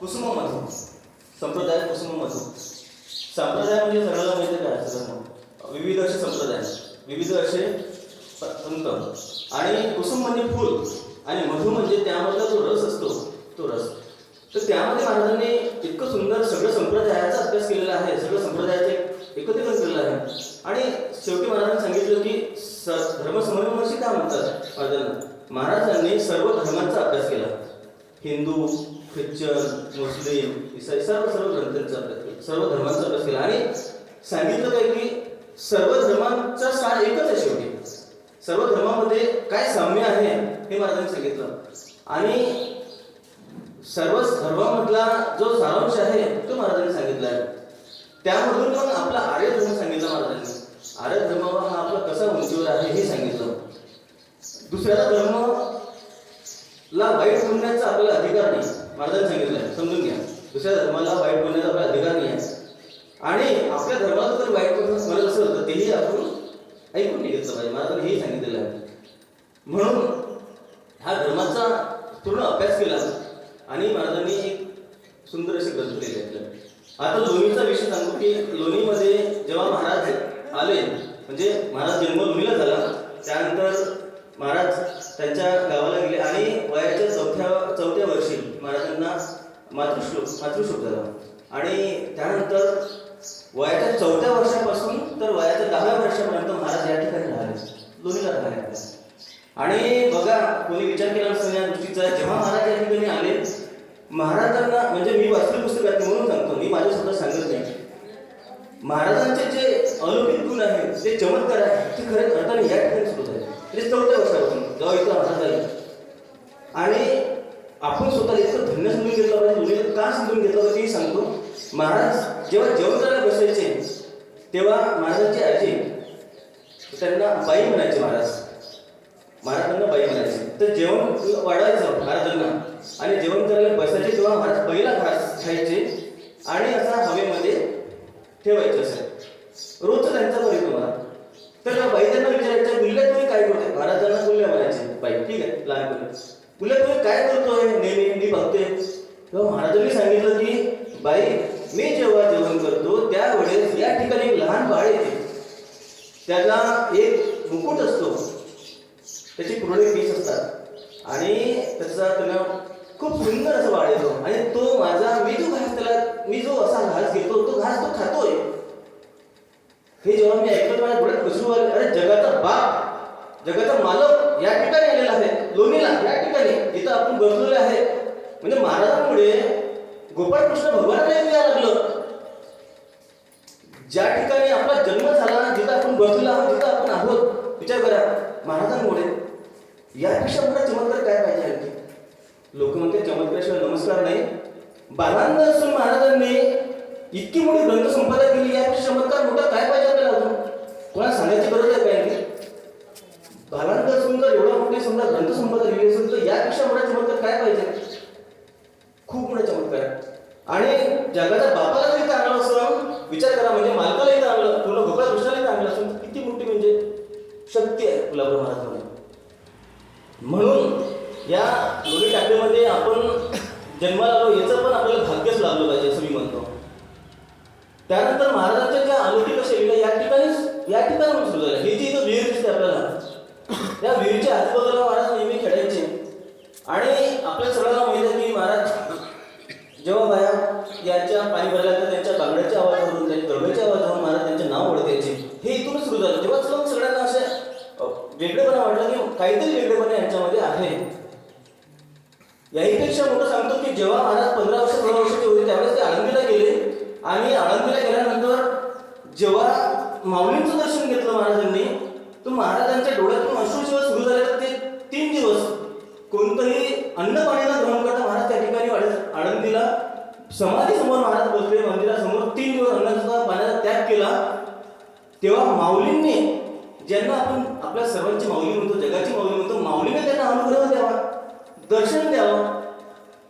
कुसुम मधू संप्रदाय कुसुम मधू संप्रदाय म्हणजे सगळ्याला माहिती आहे काय सगळ्यांना. विविध असे संप्रदाय. विविध असे प- आणि कुसुम म्हणजे फुल. आणि मधू म्हणजे त्यामधला जो रस असतो तो रस. तर त्यामध्ये महाराजांनी इतकं सुंदर सगळं संप्रदायाचा अभ्यास केलेला आहे सगळं संप्रदायाचे एकत्रीकरण केलेलं आहे. आणि शेवटी महाराजांनी सांगितलं की स धर्मसमन्वयशी काय म्हणतात? महाराजांना महाराजांनी सर्व धर्मांचा अभ्यास केला. हिंदू ख्रिश्चन मुस्लिम इसाई सर्व सर्व ग्रंथांचा अभ्यास केला सर्व धर्मांचा अभ्यास केला आणि सांगितलं काय की सर्व धर्मांचा सार एकच आहे शेवटी. सर्व धर्मामध्ये काय साम्य आहे हे महाराजांनी सांगितलं. आणि सर्व धर्मामधला जो सारांश आहे तो महाराजांनी सांगितला आहे. त्यामधून मग आपला आर्य धर्म सांगितला महाराजांनी. आर्य धर्म हा आपला कसा उंचीवर आहे हे सांगितलं. दुसऱ्याचा धर्म ला वाईट म्हणण्याचा आपल्याला अधिकार नाही. महाराजांनी सांगितलंय समजून घ्या. दुसऱ्या धर्माला वाईट बोलण्याचा आपला अधिकार नाही आहे. आणि आपल्या धर्माचं जर वाईट बोलणं म्हणत असं होतं तेही आपण ऐकून घेतलं पाहिजे. महाराजांनी हेही सांगितलेलं आहे. म्हणून हा धर्माचा पूर्ण अभ्यास केला आणि महाराजांनी एक सुंदर अशी ग्रंथ केली आहे. आता लोणीचा विषय सांगू की लोणीमध्ये जेव्हा महाराज आले म्हणजे महाराज जन्म लोणीला झाला त्यानंतर महाराज त्यांच्या गावाला गेले आणि वयाच्या चौथ्या चौथ्या वर्षी महाराजांना मातृश्लोक मातृश्लोक झाला. आणि त्यानंतर वयाच्या चौथ्या वर्षापासून तर वयाच्या दहाव्या वर्षापर्यंत महाराज या ठिकाणी राहिले. लोणीला राहिले आणि बघा कोणी विचार केला नसेल या गोष्टीचा जेव्हा महाराज या ठिकाणी आले महाराजांना म्हणजे मी वाचली पुस्तकात म्हणून सांगतो मी माझ्या स्वतः सांगत नाही. महाराजांचे जे अलौकिक गुण आहेत जे चमत्कार आहेत ते खऱ्या अर्थाने या ठिकाणी सुरू झाले. म्हणजे चौथ्या वर्षापासून जेव्हा इथं महाराज आले आणि आपण स्वतः इतकं धन्य समजून घेतलं पाहिजे मुलीला का समजून घेतलं पाहिजे हे सांगतो. महाराज जेव्हा जेवण करायला बसायचे तेव्हा महाराजांची आजी त्यांना बाई म्हणायचे महाराज. महाराजांना बाई म्हणायचे. तर जेवण वाढायचं महाराजांना. आणि जेवण करायला बसायचे तेव्हा महाराज पहिला घास खायचे आणि असा हवेमध्ये ठेवायचं असेल रोज त्यांचा परिणाम मला. तर बाई त्यांना विचारायचं मुलीला तुम्ही काय करतोय? महाराजांना मुल्या म्हणायचे बाई ठीक आहे लहानपणी मुलं तुम्ही काय करतोय? नेहमी मी बघतोय. तेव्हा महाराजांनी सांगितलं की बाई मी जेव्हा जेवण करतो त्यावेळेस या ठिकाणी एक लहान बाळ येते. त्याला एक मुकुट असतो. त्याची पूर्ण पीस असतात. आणि त्याचा त्याला खूप सुंदर असं वाढ येतो. आणि तो माझा मी जो घास त्याला मी जो असा घास घेतो तो घास तो खातोय. हे जेव्हा मी ऐकलं माझ्या डोळ्यात कसू आले अरे जगाचा बाप जगाचा मालक या ठिकाणी आलेला आहे. लोणीला या ठिकाणी जिथं आपण बसलेले आहे. म्हणजे महाराजांमुळे गोपाळकृष्ण भगवानाला यायला लागलं. ज्या ठिकाणी आपला जन्म झाला जिथं आपण बसलेलो आहोत जिथं आपण आहोत विचार करा महाराजांमुळे. यापेक्षा मोठा चमत्कार काय पाहिजे आणखी? लोक म्हणते चमत्काराशिवाय नमस्कार नाही. बालांना असून महाराजांनी इतकी मोठी ग्रंथसंपदा केली यापेक्षा चमत्कार मोठा काय पाहिजे आपल्याला अजून? कोणाला सांगायची गरज आहे काय? आणखी समजा एवढा मोठी समजा ग्रंथसंपदा लिहिली असेल तर यापेक्षा मोठा चमत्कार काय पाहिजे? खूप मोठा चमत्कार. आणि जगाच्या बापाला जरी असं विचार करा म्हणजे मालकालाही चांगलं पूर्ण गोपाळ कृष्णालाही चांगलं असं किती मोठी म्हणजे शक्ती आहे गुलाबराव महाराजांमध्ये. म्हणून या लोणी टाकळीमध्ये आपण जन्माला आलो याचं पण आपल्याला भाग्यच लागलं पाहिजे असं मी म्हणतो. त्यानंतर महाराजांच्या ज्या अलौकिक शैलीला या ठिकाणीच या ठिकाणी सुरू झालं हे जी इथं विहीर दिसते आपल्याला या विहिरीच्या आजूबाजूला महाराज नेहमी खेळायचे. आणि आपल्या सगळ्यांना माहिती आहे की महाराज जेव्हा बाया यांच्या पाणी भरल्या तर त्यांच्या बांगड्याच्या आवाजावरून त्यांच्या गरब्याच्या आवाजावरून महाराज त्यांचे नाव ओळख द्यायचे. हे इथूनच सुरू झालं. तेव्हाच मग सगळ्यांना असे वेगळेपणा वाटलं की काहीतरी वेगळेपणा यांच्यामध्ये आहे. याहीपेक्षा मोठं सांगतो की जेव्हा महाराज पंधरा वर्ष सोळा वर्षाचे होते त्यावेळेस ते आळंदीला गेले. आणि आळंदीला गेल्यानंतर जेव्हा माऊलींचं दर्शन घेतलं महाराजांनी तर महाराजांच्या डोळ्यातून अश्रू जेव्हा सुरू झाले तर ते तीन दिवस कोणतंही अन्न पाण्याला ग्रहण करता महाराज त्या ठिकाणी आळंदीला समाधी समोर महाराज बसले मंदिरासमोर तीन दिवस अन्नाचा पाण्याचा त्याग केला. तेव्हा माऊलींनी ज्यांना आपण आपल्या सर्वांची माऊली म्हणतो जगाची माऊली म्हणतो माऊलीने त्यांना अनुग्रह द्यावा दर्शन द्यावं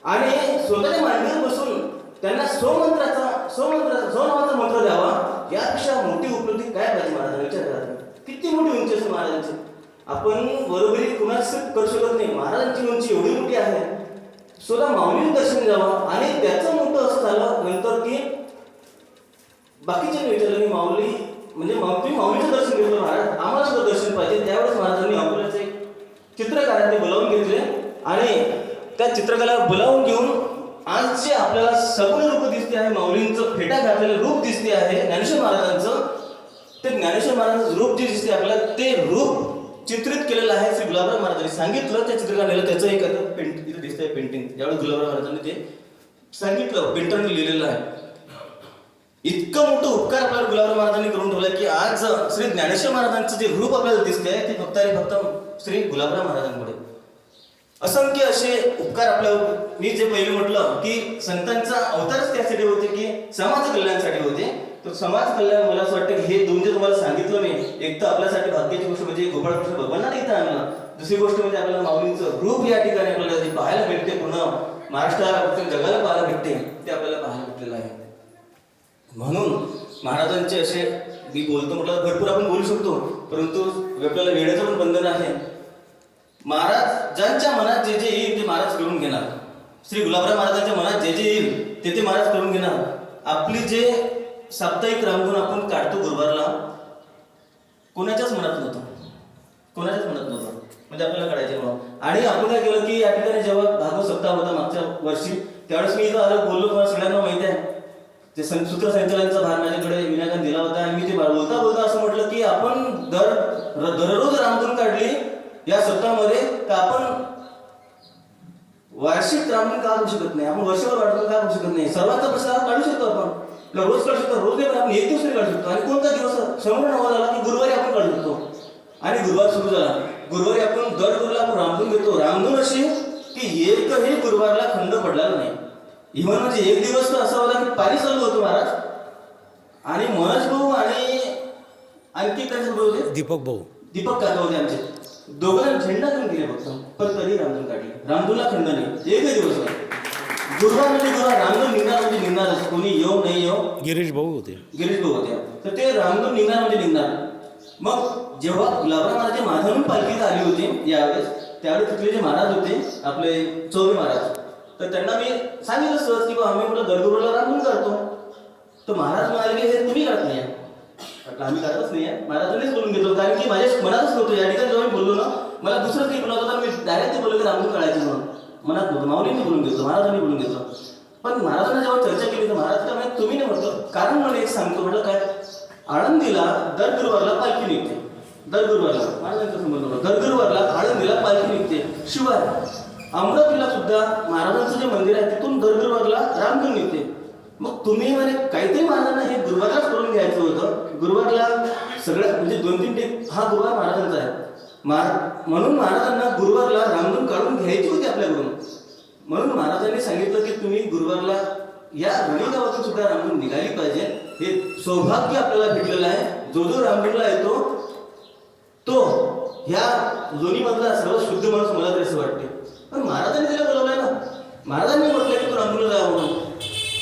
आणि स्वतःच्या मांडीवर बसून त्यांना स्वमंत्राचा स्वमंत्राचा स्वनामाचा मंत्र द्यावा. यापेक्षा मोठी उपलब्धी काय पाहिजे महाराजांना विचार करा किती मोठी उंची असते महाराजांची? आपण बरोबरी कुणाच करू शकत नाही. महाराजांची उंची एवढी मोठी आहे. स्वतः माऊलीने दर्शन द्यावा आणि त्याचं मोठं असं झालं नंतर की बाकीच्या विचारलं की माऊली म्हणजे तुम्ही माऊलीचं दर्शन घेतलं महाराज. आम्हाला सुद्धा दर्शन पाहिजे. त्यावेळेस महाराजांनी अकोल्याचे चित्रकारांनी बोलावून घेतले आणि त्या चित्रकला बोलावून घेऊन आज जे आपल्याला सगळं रूप दिसते आहे माऊलींचं फेटा घातलेलं रूप दिसते आहे ज्ञानेश्वर महाराजांचं ते ज्ञानेश्वर महाराजांचं रूप जे दिसते आपल्याला ते रूप चित्रित केलेलं आहे श्री गुलाबराव महाराजांनी. सांगितलं त्या चित्रकाराला त्याचं एक आता पेंट इथे दिसतंय पेंटिंग ज्यावेळेस गुलाबराव महाराजांनी ते सांगितलं पेंटरने लिहिलेलं आहे. इतकं मोठं उपकार आपल्याला गुलाबराव महाराजांनी करून ठेवला की आज श्री ज्ञानेश्वर महाराजांचं जे रूप आपल्याला दिसतंय ते फक्त आणि फक्त श्री गुलाबराव महाराजांमुळे असंख्य असे उपकार आपल्या मी जे पहिले म्हटलं की संतांचा अवतारच त्यासाठी होते की समाज कल्याणासाठी होते. तर समाज कल्याण मला असं वाटतं की हे दोन जे तुम्हाला सांगितलं मी एक तर आपल्यासाठी भाग्याची गोष्ट म्हणजे गोपाळकृष्ण भगवानांना इथं आणलं. दुसरी गोष्ट म्हणजे आपल्याला माऊलींचं रूप या ठिकाणी आपल्याला जे पाहायला भेटते पूर्ण महाराष्ट्राला जगाला पाहायला भेटते ते आपल्याला पाहायला भेटलेलं आहे. म्हणून महाराजांचे असे मी बोलतो म्हटलं भरपूर आपण बोलू शकतो परंतु आपल्याला वेळेचं पण बंधन आहे. महाराज ज्यांच्या मनात जे जे येईल ते महाराज करून घेणार. श्री गुलाबराव महाराजांच्या मनात जे जे येईल ते ते महाराज करून घेणार. आपली जे साप्ताहिक रामगुण आपण काढतो गुरुवारला कोणाच्याच मनात नव्हतं. कोणाच्याच मनात नव्हतं. म्हणजे आपल्याला काढायचे म्हणून आणि आपण काय केलं की या ठिकाणी जेव्हा भागवत सप्ताह होता मागच्या वर्षी त्यावेळेस मी इथं आलो बोललो तुम्हाला सगळ्यांना माहिती आहे. ते सं- सूत्रसंचालनाचा भार माझ्याकडे विनायकाने दिला होता आणि मी ते बोलता बोलता असं म्हटलं की आपण दर र- दररोज रामधून काढली या सप्ताहामध्ये तर आपण वार्षिक रामधून का करू शकत नाही? आपण वर्षभर वाटून का करू शकत नाही? सर्वांचा प्रसार काढू शकतो आपण. रोज काढू शकतो रोज नाही पण आपण एक दिवस काढू शकतो. आणि कोणता दिवस समोर नवा झाला की गुरुवारी आपण काढू शकतो? आणि गुरुवार सुरू झाला. गुरुवारी आपण दर गुरुला आपण रामधून घेतो. रामधून अशी की एकही गुरुवारला खंड पडलेला नाही. इव्हन म्हणजे एक दिवस तर असा होता की पाणी चालू होतं महाराज. आणि मनोज भाऊ आणि आणखी होते दीपक भाऊ. दीपक काका होते आमचे. दोघं झेंडा घेऊन गेले फक्त. पण तरी रामधून काढली. रामधूनला खंड नाही. एकही दिवस नाही गुरुवार म्हणजे गुरुवार रामधून निघणार म्हणजे निघणारच कोणी येऊ नाही येऊ? गिरीश भाऊ होते. गिरीश भाऊ होते. तर ते रामधून निघणार म्हणजे निघणार मग जेव्हा गुलाबराव महाराज माधवून पालखीत आली होती यावेळेस त्यावेळेस तिथले जे महाराज होते आपले चौबे महाराज तर त्यांना मी सांगितलं सहज की बा आम्ही म्हटलं दरगुरुला रामधून करतो तर महाराज म्हणाले की हे तुम्ही करत नाही. म्हटलं आम्ही करतच नाही आहे. महाराजांनीच बोलून घेतो. कारण की माझ्या मनातच नव्हतं. या ठिकाणी जेव्हा मी बोललो ना मला दुसरं काही बोलावं तर मी डायरेक्ट ते बोललो की रामधून कळायचं म्हणून. मनात नव्हतं. माऊलींनी बोलून घेतो महाराजांनी बोलून घेतो पण महाराजांना जेव्हा चर्चा केली तर महाराज का म्हणजे तुम्ही नाही म्हटलं कारण मला एक सांगतो म्हटलं काय? आळंदीला दर गुरुवारला पालखी निघते. दर गुरुवारला महाराजांचा संबंध दर गुरुवारला आळंदीला पालखी निघते. शिवाय अमरावतीला सुद्धा महाराजांचं जे मंदिर आहे तिथून दर गुरुवारला रामधून निघते. मग तुम्ही म्हणे काहीतरी महाराजांना हे गुरुवारलाच करून घ्यायचं होतं. गुरुवारला सगळ्या म्हणजे दोन तीन टेप हा गुरुवार महाराजांचा आहे. महाराज म्हणून महाराजांना गुरुवारला रामधून काढून घ्यायची होती आपल्याकडून. म्हणून महाराजांनी सांगितलं की तुम्ही गुरुवारला या रणी गावातून सुद्धा रामधून निघाली पाहिजे. हे सौभाग्य आपल्याला भेटलेलं आहे. जो जो रामधूनला येतो तो ह्या लोणीमधला सर्व शुद्ध माणूस मला तरी असं वाटते. पण महाराजांनी तिला बोलवलंय ना. महाराजांनी म्हटलं की तू रामधूनला जा म्हणून.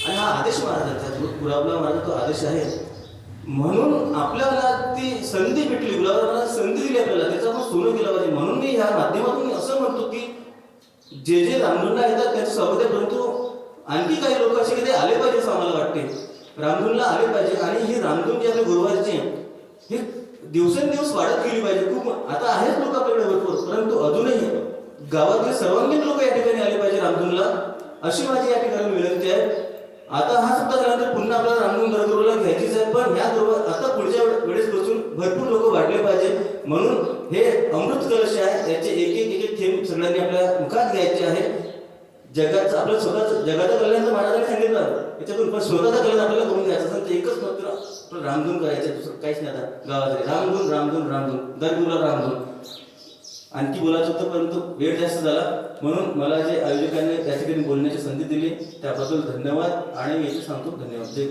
आणि हा आदेश महाराजांचा दूध गुलाबराव महाराज तो आदेश आहे. म्हणून आपल्याला ती संधी भेटली. गुलाबराव महाराज संधी दिली आपल्याला. त्याचा आपण सोनं केलं पाहिजे. म्हणून मी ह्या माध्यमातून असं म्हणतो की जे जे रामधूनला येतात त्यांचं स्वागत आहे. परंतु आणखी काही लोक असे की ते आले पाहिजे असं आम्हाला वाटते. रामधूनला आले पाहिजे. आणि ही रामधून जी आपले गुरुवारचे हे दिवसेंदिवस वाढत गेली पाहिजे. खूप आता आहेत लोक आपल्याकडे भरपूर. परंतु अजूनही गावातले सर्वांगीण लोक या ठिकाणी आले पाहिजे रामधूनला. अशी माझी या ठिकाणी विनंती आहे. आता हा सप्ताह झाल्यानंतर पुन्हा आपल्याला रामधून दरगुरुला घ्यायचीच आहे. पण ह्या दरोबर आता पुढच्या वेळेस बसून भरपूर लोक वाढले पाहिजे म्हणून हे अमृत कलश आहे याचे एक एक एक थेंब सगळ्यांनी आपल्या मुखात घ्यायचे आहे जगाचं आपलं स्वतःच जगाचं कल्याण महाराजांनी सांगितलं. याच्यातून पण स्वतःचं कल्याण आपल्याला करून घ्यायचं असेल तर एकच मात्र आपलं रामधून करायचं दुसरं काहीच नाही आता. गावात रामधून रामधून रामधून दरगुरुला रामधून आणखी बोलायचं होतं परंतु वेळ जास्त झाला. म्हणून मला जे आयोजकांनी त्या ठिकाणी बोलण्याची संधी दिली त्याबद्दल धन्यवाद. आणि मी सांगतो धन्यवाद. जय